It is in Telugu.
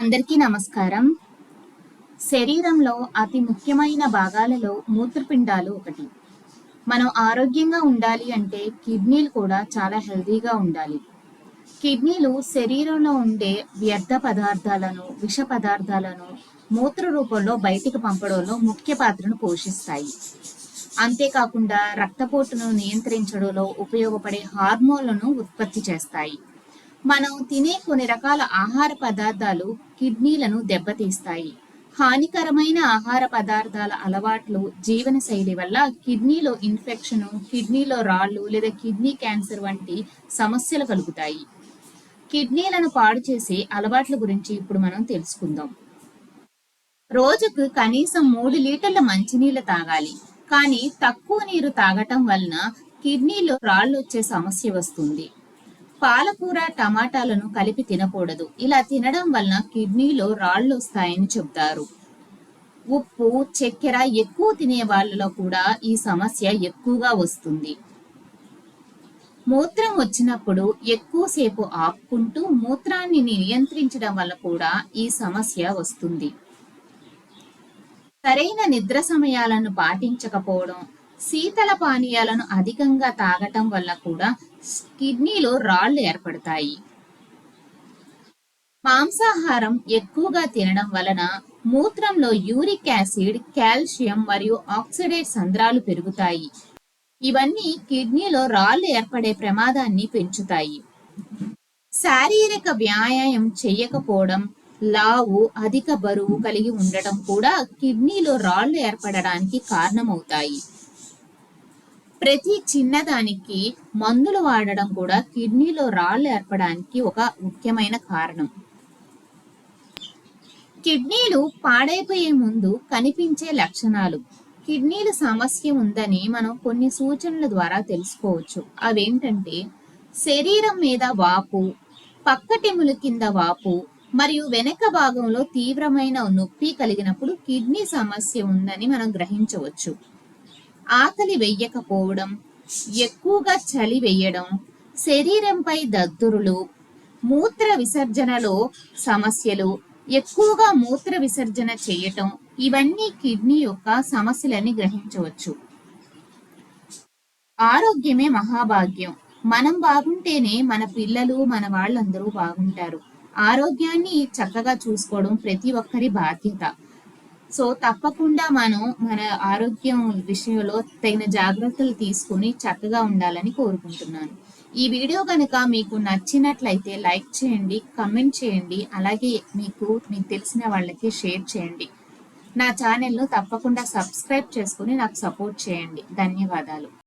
అందరికీ నమస్కారం. శరీరంలో అతి ముఖ్యమైన భాగాలలో మూత్రపిండాలు ఒకటి. మనం ఆరోగ్యంగా ఉండాలి అంటే కిడ్నీలు కూడా చాలా హెల్తీగా ఉండాలి. కిడ్నీలు శరీరంలో ఉండే వ్యర్థ పదార్థాలను విష పదార్థాలను మూత్ర రూపంలో బయటికి పంపడంలో ముఖ్య పాత్రను పోషిస్తాయి. అంతేకాకుండా రక్తపోటును నియంత్రించడంలో ఉపయోగపడే హార్మోన్లను ఉత్పత్తి చేస్తాయి. మనం తినే కొన్ని రకాల ఆహార పదార్థాలు కిడ్నీలను దెబ్బతీస్తాయి. హానికరమైన ఆహార పదార్థాల అలవాట్లు జీవనశైలి వల్ల కిడ్నీలో ఇన్ఫెక్షన్ కిడ్నీలో రాళ్ళు లేదా కిడ్నీ క్యాన్సర్ వంటి సమస్యలు కలుగుతాయి. కిడ్నీలను పాడు చేసే అలవాట్ల గురించి ఇప్పుడు మనం తెలుసుకుందాం. రోజుకు కనీసం మూడు లీటర్ల మంచినీళ్ళు తాగాలి. కానీ తక్కువ నీరు తాగటం వలన కిడ్నీలో రాళ్ళు వచ్చే సమస్య వస్తుంది. పాలకూర టమాటాలను కలిపి తినకూడదు. ఇలా తినడం వలన కిడ్నీలో రాళ్ళు వస్తాయని చెబుతారు. ఉప్పు చక్కెర ఎక్కువ తినే వాళ్ళలో కూడా ఈ సమస్య ఎక్కువగా వస్తుంది. మూత్రం వచ్చినప్పుడు ఎక్కువసేపు ఆపుకుంటూ మూత్రాన్ని నియంత్రించడం వల్ల కూడా ఈ సమస్య వస్తుంది. సరైన నిద్ర సమయాలను పాటించకపోవడం శీతల పానీయాలను అధికంగా తాగటం వల్ల కూడా కిడ్నీలో రాళ్ళు ఏర్పడతాయి. మాంసాహారం ఎక్కువగా తినడం వలన మూత్రంలో యూరిక్ యాసిడ్ కాల్షియం మరియు ఆక్సిడేట్ సంద్రాలు పెరుగుతాయి. ఇవన్నీ కిడ్నీలో రాళ్ళు ఏర్పడే ప్రమాదాన్ని పెంచుతాయి. శారీరక వ్యాయామం చేయకపోవడం లావు అధిక బరువు కలిగి ఉండటం కూడా కిడ్నీలో రాళ్ళు ఏర్పడడానికి కారణమవుతాయి. ప్రతి చిన్నదానికి మందులు వాడడం కూడా కిడ్నీలో రాళ్ళు ఏర్పడానికి ఒక ముఖ్యమైన కారణం. కిడ్నీలు పాడైపోయే ముందు కనిపించే లక్షణాలు. కిడ్నీల సమస్య ఉందని మనం కొన్ని సూచనల ద్వారా తెలుసుకోవచ్చు. అవేంటంటే శరీరం మీద వాపు పక్కటెముల కింద వాపు మరియు వెనక భాగంలో తీవ్రమైన నొప్పి కలిగినప్పుడు కిడ్నీ సమస్య ఉందని మనం గ్రహించవచ్చు. ఆకలి వెయ్యకపోవడం ఎక్కువగా చలి వేయడం శరీరంపై దద్దురులు మూత్ర విసర్జనలో సమస్యలు ఎక్కువగా మూత్ర విసర్జన చేయటం ఇవన్నీ కిడ్నీ యొక్క సమస్యలని గ్రహించవచ్చు. ఆరోగ్యమే మహాభాగ్యం. మనం బాగుంటేనే మన పిల్లలు మన వాళ్ళందరూ బాగుంటారు. ఆరోగ్యాన్ని చక్కగా చూసుకోవడం ప్రతి ఒక్కరి బాధ్యత. సో తప్పకుండా మనం మన ఆరోగ్యం విషయంలో తగిన జాగ్రత్తలు తీసుకుని చక్కగా ఉండాలని కోరుకుంటున్నాను. ఈ వీడియో కనుక మీకు నచ్చినట్లయితే లైక్ చేయండి కమెంట్ చేయండి అలాగే మీకు మీకు తెలిసిన వాళ్ళకి షేర్ చేయండి. నా ఛానల్ను తప్పకుండా సబ్స్క్రైబ్ చేసుకుని నాకు సపోర్ట్ చేయండి. ధన్యవాదాలు.